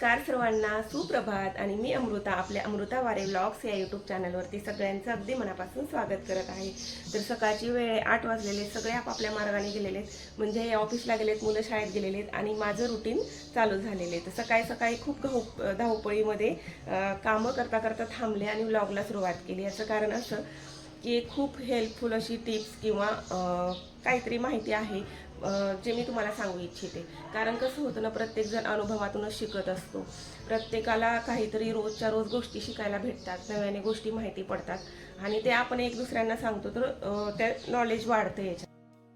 Car सर्वांना सुप्रभात. आणि मी अमृता आपल्या अमृता वारे ब्लॉग्स या यूट्यूब चॅनलवरती सगळ्यांचं अगदी मनापासून स्वागत करत आहे. तर सकाळची वेळ आठ वाजलेले सगळे आपापल्या मार्गाने गेलेले आहेत. म्हणजे हे ऑफिसला गेलेत मुलं शाळेत गेलेले आहेत आणि माझं रुटीन चालू झालेलं आहे. तर सकाळी सकाळी खूप धाव धावपळीमध्ये कामं करता करता थांबले आणि व्लॉगला सुरुवात केली. याचं कारण असं की खूप हेल्पफुल अशी टिप्स किंवा काहीतरी माहिती आहे. जे मी तुम्हाला सांगू इच्छिते. कारण कसं होतं ना प्रत्येकजण अनुभवातूनच शिकत असतो. प्रत्येकाला काहीतरी रोजच्या रोज गोष्टी शिकायला भेटतात नव्याने गोष्टी माहिती पडतात. आणि ते आपण एक दुसऱ्यांना सांगतो तर त्या नॉलेज वाढतं याच्यात.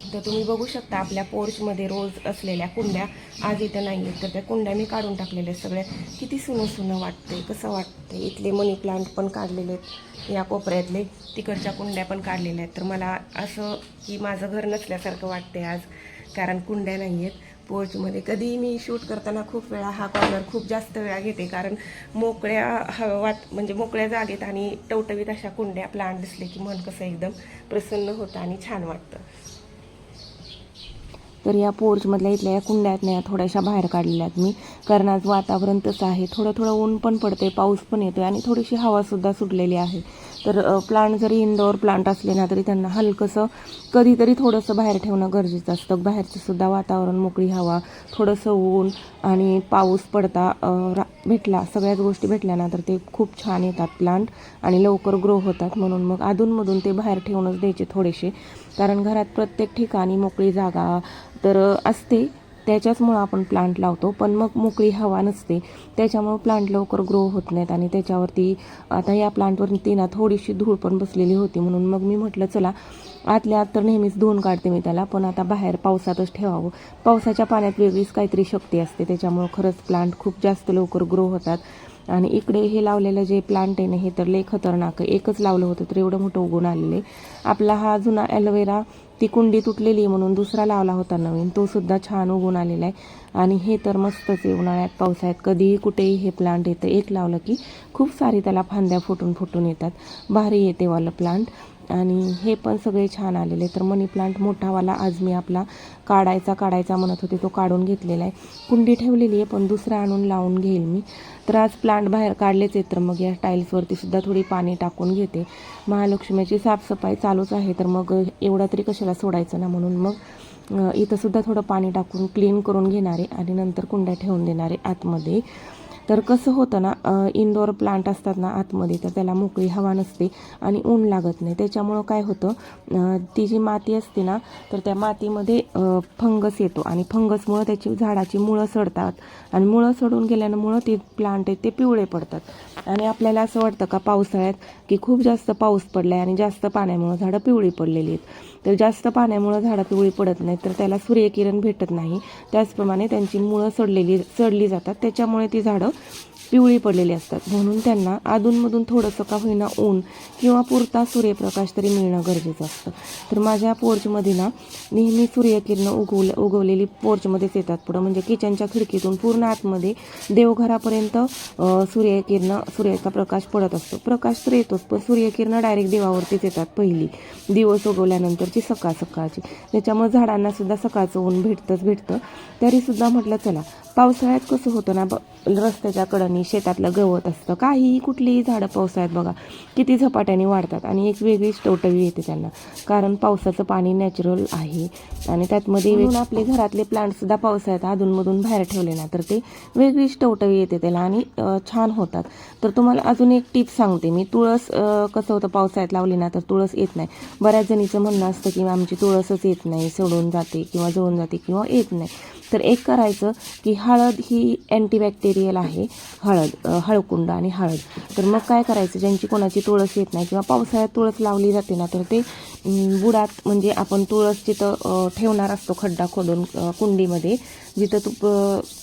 तर तुम्ही बघू शकता आपल्या पोर्चमध्ये रोज असलेल्या कुंड्या आज इथं नाही आहेत तर त्या कुंड्या मी काढून टाकलेल्या आहेत सगळ्या. किती सुनं सुनं वाटते कसं वाटते इथले मनी प्लांट पण काढलेले आहेत या कोपऱ्यातले. तिकडच्या कुंड्या पण काढलेल्या आहेत. तर मला असं की माझं घर नसल्यासारखं वाटते आज. कारण कुंड्या नाही आहेत. पोर्चमध्ये कधी मी शूट करताना खूप वेळा हा कॉर्नर खूप जास्त वेळा घेते. कारण मोकळ्या हवात म्हणजे मोकळ्या जागेत आणि टवटवीत अशा कुंड्या प्लांट दिसले की मन कसं एकदम प्रसन्न होतं आणि छान वाटतं. तर या पोर्चमधल्या इथल्या या कुंड्यात नाही या थोड्याशा बाहेर काढलेल्या आहेत मी. कारण आज वातावरण तसं आहे. थोडं थोडं ऊन पण पडते पाऊस पण येतो आहे आणि थोडीशी हवासुद्धा सुटलेली आहे. तर प्लांट जरी इंडोअर प्लांट असले ना तरी त्यांना हलकंसं कधीतरी थोडंसं बाहेर ठेवणं गरजेचं असतं. बाहेरचं सुद्धा वातावरण मोकळी हवा थोडंसं ऊन आणि पाऊस पडता रा भेटला सगळ्याच गोष्टी भेटल्या ना तर ते खूप छान येतात प्लांट आणि लवकर ग्रो होतात म्हणून मग अधूनमधून ते बाहेर ठेवूनच द्यायचे थोडेसे. कारण घरात प्रत्येक ठिकाणी मोकळी जागा तर असते. त्याच्याचमुळं आपण प्लांट लावतो. पण मग मोकळी हवा नसते. त्याच्यामुळं प्लांट लवकर ग्रो होत नाहीत आणि त्याच्यावरती आता या प्लांटवरती ना थोडीशी धूळ पण बसलेली होती म्हणून मग मी म्हटलं चला आतल्या आत तर नेहमीच धुवून काढते मी त्याला पण आता बाहेर पावसातच ठेवावं. पावसाच्या पाण्यात वेगळीच काहीतरी शक्ती असते. त्याच्यामुळं खरंच प्लांट खूप जास्त लवकर ग्रो होतात. आणि इकडे हे लावलेलं जे प्लांट आहे ना हे तर लय खतरनाक आहे. एकच लावलं होतं तर एवढं मोठं उगून आलेलं आहे. आपला हा जुना ॲलोवेरा ती कुंडी तुटलेली आहे म्हणून दुसरा लावला होता नवीन. तो सुद्धा छान उगून आलेला आहे. आणि हे तर मस्तच आहे. उन्हाळ्यात पावसाळ्यात कधीही कुठेही हे प्लांट येतं. एक लावलं की खूप सारी त्याला फांद्या फुटून फुटून येतात. भारी येते वालं प्लांट आणि हे पण सगळे छान आलेले तर मनी प्लांट मोठावाला आज मी आपला काढायचा काढायचा म्हणत होते तो काढून घेतलेला आहे. कुंडी ठेवलेली आहे पण दुसरा आणून लावून घेईल मी. तर आज प्लांट बाहेर काढलेच आहेत तर मग या टाईल्सवरती सुद्धा थोडी पाणी टाकून घेते. महालक्ष्मीची साफसफाई चालूच आहे तर मग एवढा तरी कशाला सोडायचं ना म्हणून मग इथंसुद्धा थोडं पाणी टाकून क्लीन करून घेणारे आणि नंतर कुंड्या ठेवून देणारे आतमध्ये. तर कसं होतं ना इनडोअर प्लांट असतात ना आतमध्ये तर त्याला मोकळी हवा नसते आणि ऊन लागत नाही. त्याच्यामुळं काय होतं ती जी माती असते ना तर त्या मातीमध्ये फंगस येतो आणि फंगसमुळं त्याची झाडाची मुळं सडतात. आणि मुळं सडून गेल्यामुळं ते प्लांट आहेत ते पिवळे पडतात. आणि आपल्याला असं वाटतं का पावसाळ्यात की खूप जास्त पाऊस पडला आहे आणि जास्त पाण्यामुळं झाडं पिवळी पडलेली आहेत. तर जास्त पाण्यामुळं झाडं पिवळी पडत नाहीत तर त्याला सूर्यकिरण भेटत नाही. त्याचप्रमाणे त्यांची मुळं सडलेली सडली जातात. त्याच्यामुळे ती झाडं पिवळी पडलेली असतात. म्हणून त्यांना अधूनमधून थोडंसं का होईना ऊन किंवा पुरता सूर्यप्रकाश तरी मिळणं गरजेचं असतं. तर माझ्या पोर्चमध्ये ना नेहमी सूर्यकिरणं उगवले उगवलेली पोर्चमध्येच येतात पुढं. म्हणजे किचनच्या खिडकीतून पूर्ण आतमध्ये देवघरापर्यंत सूर्यकिरणं सूर्याचा प्रकाश पडत असतो. प्रकाश तर येतोच पण सूर्यकिरणं डायरेक्ट देवावरतीच येतात पहिली. दिवस उगवल्यानंतरची सकाळ सकाळची. त्याच्यामुळे झाडांनासुद्धा सकाळचं ऊन भेटतंच भेटतं. तरीसुद्धा म्हटलं चला पावसाळ्यात कसं होतं ना ब रस्त्याच्या कडनी शेतातलं गवत असतं काहीही कुठलीही झाडं पावसाळ्यात बघा किती झपाट्याने वाढतात आणि एक वेगळीच टवटवी येते त्यांना. कारण पावसाचं पाणी नॅचरल आहे आणि त्यातमध्ये म्हणून आपले घरातले प्लांटसुद्धा पावसाळ्यात अधूनमधून बाहेर ठेवले ना तर ते वेगळीच टवटवी येते त्याला आणि छान होतात. तर तुम्हाला अजून एक टिप सांगते मी. तुळस कसं होतं पावसाळ्यात लावली ना तर तुळस येत नाही. बऱ्याच जणीचं म्हणणं असतं की आमची तुळसच येत नाही सोडून जाते किंवा जळून जाते किंवा येत नाही. तर एक करायचं की हळद ही अँटीबॅक्टेरियल आहे. हळद हळकुंड आणि हळद. तर मग काय करायचं? ज्यांची कोणाची तुळस येत नाही किंवा पावसाळ्यात तुळस लावली जाते ना तर ते बुडात म्हणजे आपण तुळस जिथं ठेवणार असतो खड्डा खोदून कुंडीमध्ये जिथं तु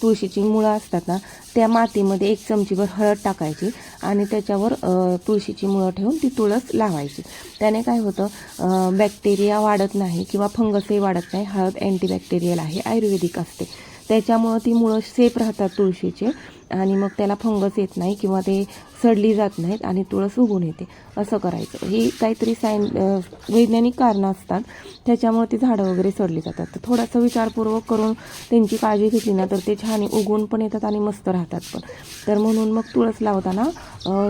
तुळशीची मुळं असतात ना त्या मातीमध्ये एक चमचीभर हळद टाकायची आणि त्याच्यावर तुळशीची मुळं ठेवून ती तुळस लावायची. त्याने काय होतं बॅक्टेरिया वाढत नाही किंवा फंगसही वाढत नाही. हळद अँटीबॅक्टेरियल आहे आयुर्वेदिक असते. त्याच्यामुळं ती मुळं सेफ राहतात तुळशीचे. आणि मग त्याला फंगस येत नाही किंवा ते सडली जात नाहीत आणि तुळस उगून येते. असं करायचं. ही काहीतरी सायन वैज्ञानिक कारणं असतात. त्याच्यामुळे ती झाडं वगैरे सडली जातात. तर थोडासा विचारपूर्वक करून त्यांची काळजी घेतली ना तर ते छान उगवून पण येतात आणि मस्त राहतात पण. तर म्हणून मग तुळस लावताना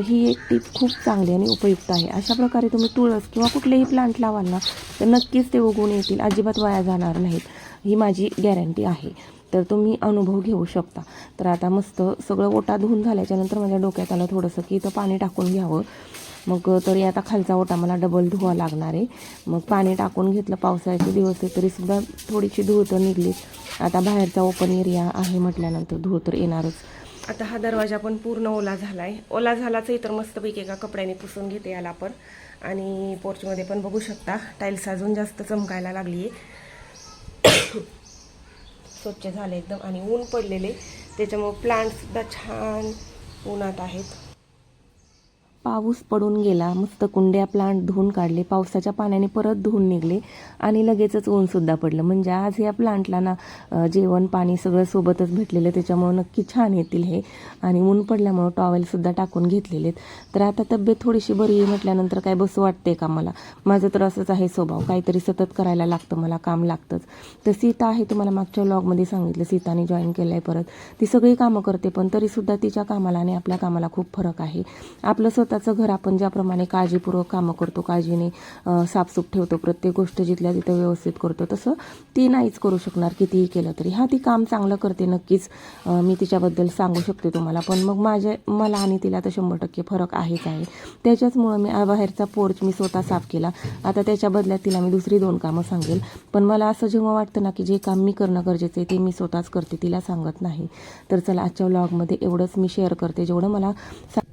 ही एक टीप खूप चांगली आणि उपयुक्त आहे. अशा प्रकारे तुम्ही तुळस किंवा कुठलेही प्लांट लावाल ना तर नक्कीच ते उगवून येतील. अजिबात वाया जाणार नाहीत. ही माझी गॅरंटी आहे. तर तुम्ही अनुभव घेऊ शकता. तर आता मस्त सगळं ओटा धुवून झाल्याच्यानंतर माझ्या डोक्यात आलं थोडंसं की इथं पाणी टाकून घ्यावं. मग तरी आता खालचा ओटा मला डबल धुवा लागणार आहे. मग पाणी टाकून घेतलं पावसाळ्याचे दिवस आहे तरीसुद्धा थोडीशी धूळ तर निघली आता बाहेरचा ओपन एरिया आहे म्हटल्यानंतर धूळ तर येणारच. आता हा दरवाजा पण पूर्ण ओला झाला आहे ओला झालाच इतर तर मस्तपैकी एका कपड्याने पुसून घेते याला पण. आणि पोर्चमध्ये पण बघू शकता टाईल्स अजून जास्त चमकायला लागली आहे स्वच्छ झाले एकदम आणि ऊन पडलेले. त्याच्यामुळं प्लांटसुद्धा छान उन्हात आहेत. पाऊस पडून गेला मस्त कुंड्या प्लांट धुवून काढले पावसाच्या पाण्याने परत धुवून निघले आणि लगेचच ऊनसुद्धा पडलं. म्हणजे आज या प्लांटला ना जेवण पाणी सगळं सोबतच भेटलेलं त्याच्यामुळं नक्की छान येतील हे. आणि ऊन पडल्यामुळं टॉवेलसुद्धा टाकून घेतलेले आहेत. तर आता तब्येत थोडीशी बरी आहे म्हटल्यानंतर काय बसू वाटते का मला? माझं तर असंच आहे स्वभाव. काहीतरी सतत करायला लागतं मला काम लागतंच. तर सीता आहे तुम्हाला मागच्या व्लॉगमध्ये सांगितलं. सीताने जॉईन केलं आहे परत. ती सगळी कामं करते पण तरीसुद्धा तिच्या कामाला आणि आपल्या कामाला खूप फरक आहे. आपलं स्वतःचं घर आपण ज्याप्रमाणे काळजीपूर्वक कामं करतो काळजीने साफसूफ ठेवतो प्रत्येक गोष्ट जिथल्या तिथं व्यवस्थित करतो तसं ती नाहीच करू शकणार कितीही केलं तरी. हा ती काम चांगलं करते नक्कीच. मी तिच्याबद्दल सांगू शकते तुम्हाला पण मग माझ्या मला आणि तिला तर शंभर टक्के फरक आहेच आहे. त्याच्याचमुळं मी बाहेरचा पोर्च मी स्वतः साफ केला. आता त्याच्या बदल्यात तिला मी दुसरी दोन कामं सांगेल. पण मला असं जेव्हा वाटतं ना की जे काम मी करणं गरजेचं आहे ते मी स्वतःच करते तिला सांगत नाही. तर चला आजच्या व्लॉगमध्ये एवढंच मी शेअर करते. जेवढं मला सा-